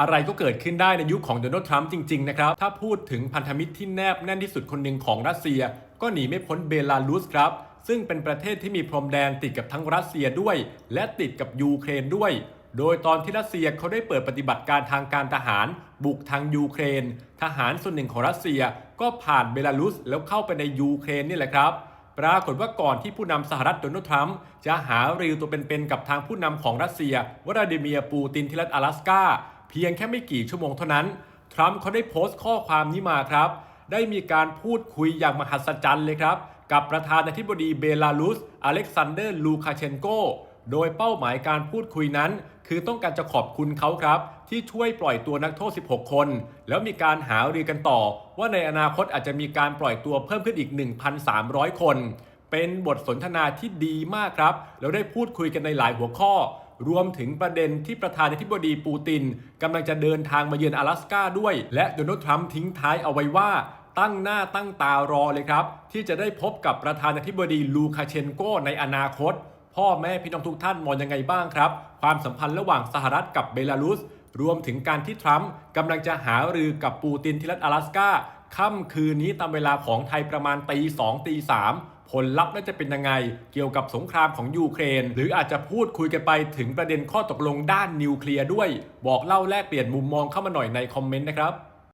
อะไรก็เกิดขึ้นได้ในยุคของโดนัลด์ทรัมป์จริง ๆ นะครับ ถ้าพูดถึงพันธมิตรที่แนบแน่นที่สุดคนหนึ่งของรัสเซีย ก็หนีไม่พ้นเบลารุสครับ ซึ่งเป็นประเทศที่มีพรมแดนติดกับทั้งรัสเซียด้วย และติดกับยูเครนด้วย โดยตอนที่รัสเซียเขาได้เปิดปฏิบัติการทางการทหาร บุกทางยูเครน ทหารส่วนหนึ่งของรัสเซีย ก็ผ่านเบลารุสแล้วเข้าไปในยูเครนนี่แหละครับปรากฏว่าก่อนที่ผู้นำสหรัฐโดนัลด์ทรัมป์จะหารือตัวเป็นๆกับทางผู้นำของรัสเซีย วลาดิเมียร์ปูตินที่รัฐ阿拉สกา เพียงแค่ไม่กี่ชั่วโมงเท่านั้น ทรัมป์เขาได้โพสต์ข้อความนี้มาครับ ได้มีการพูดคุยอย่างมหัศจรรย์เลยครับ กับประธานาธิบดีเบลารุสอเล็กซานเดอร์ลูคาเชนโก โดยเป้าหมายการพูดคุยนั้น คือต้องการจะขอบคุณเขาครับ ที่ช่วยปล่อยตัวนักโทษ 16 คน แล้วมีการหารือกันต่อ ว่าในอนาคตอาจจะมีการปล่อยตัวเพิ่มขึ้นอีก 1,300 คน เป็นบทสนทนาที่ดีมากครับแล้วได้พูดคุยกันในหลายหัวข้อ รวมถึงประเด็นที่ประธานาธิบดีปูตินกำลังจะเดินทางมาเยือน阿拉สกาด้วย และโดนัลด์ทรัมป์ทิ้งท้ายเอาไว้ว่า ตั้งหน้าตั้งตารอเลยครับ ที่จะได้พบกับประธานาธิบดีลูคาเชนโกในอนาคต พ่อแม่พี่น้องทุกท่านมองยังไงบ้างครับ ความสัมพันธ์ระหว่างสหรัฐกับเบลารุส รวมถึงการที่ทรัมป์กำลังจะหารือกับปูตินที่รัฐ阿拉สกา ค่ำคืนนี้ตามเวลาของไทยประมาณตีสองตีสามผลลัพธ์น่าจะเป็นยังไง เกี่ยวกับสงครามของยูเครน หรืออาจจะพูดคุยกันไปถึงประเด็นข้อตกลงด้านนิวเคลียร์ด้วย บอกเล่าแลกเปลี่ยนมุมมองเข้ามาหน่อยในคอมเมนต์นะครับ